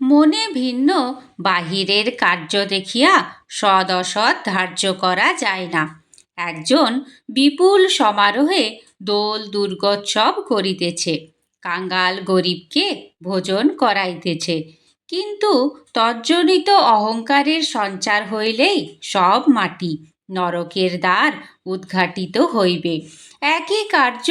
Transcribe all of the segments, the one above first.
মনে ভিন্ন, বাহিরের কার্য দেখিয়া সদ অসৎ ধার্য করা যায় না। একজন বিপুল সমারোহে দোল দুর্গোৎসব করিতেছে, কাঙ্গাল গরিবকে ভোজন করাইতেছে। কিন্তু তজ্জনিত অহংকারের সঞ্চার হইলেই সব মাটি নরকের দ্বার উদ্ঘাটিত হইবে। একই কার্য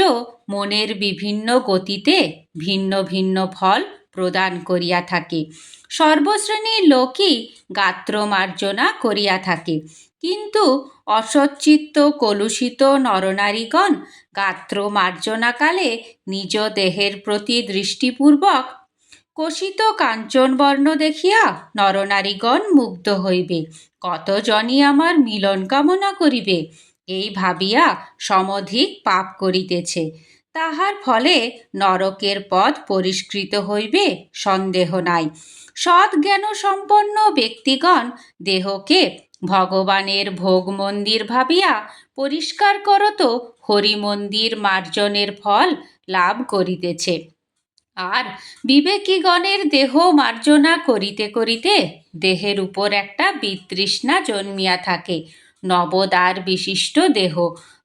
মনের বিভিন্ন গতিতে ভিন্ন ভিন্ন ফল প্রদান করিয়া থাকে। সর্বশ্রেণীর লোকই গাত্রমার্জনা করিয়া থাকে। কিন্তু অসচ্চিত্ত, কলুষিত নরনারীগণ গাত্র মার্জনাকালে নিজ দেহের প্রতি দৃষ্টিপূর্বক কোষিত কাঞ্চনবর্ণ দেখিয়া নরনারীগণ মুগ্ধ হইবে। কতজনই আমার মিলন কামনা করিবে, এই ভাবিয়া সমধিক পাপ করিতেছে। তাহার ফলে নরকের পথ পরিষ্কৃত হইবে, সন্দেহ নাই। সৎ জ্ঞান সম্পন্ন ব্যক্তিগণ দেহকে ভগবানের ভোগ মন্দির ভাবিয়া পরিষ্কার করত, হরিমন্দির মার্জনের ফল লাভ করিতেছে। আর বিবেকীগণের দেহ মার্জনা করিতে করিতে দেহের উপর একটা বিতৃষ্ণা জন্মিয়া থাকে। নবদার বিশিষ্ট দেহ,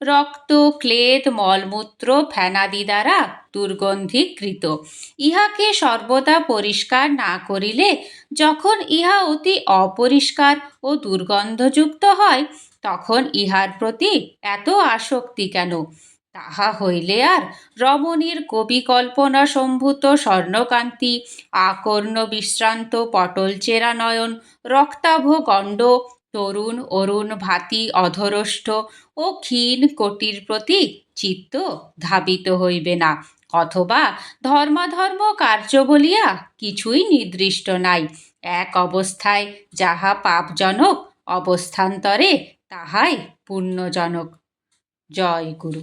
রক্ত, ক্লেদ, মলমূত্র, ফেনাদি দ্বারা দুর্গন্ধীকৃত। ইহাকে সর্বদা পরিষ্কার না করিলে যখন ইহা অতি অপরিষ্কার ও দুর্গন্ধযুক্ত হয়, তখন ইহার প্রতি এত আসক্তি কেন? তাহা হইলে আর রমণীর কবি কল্পনা সম্ভূত স্বর্ণকান্তি আকর্ণ বিশ্রান্ত পটল নয়ন, রক্তাভ গণ্ড তরুণ, অরুণ ভাতি অধরষ্ট ও ক্ষীণ কোটির প্রতি চিত্ত ধাবিত হইবে না। অথবা ধর্মাধর্ম কার্য বলিয়া কিছুই নির্দিষ্ট নাই। এক অবস্থায় যাহা পাপজনক অবস্থান্তরে, তাহাই পুণ্যজনক। জয় গুরু।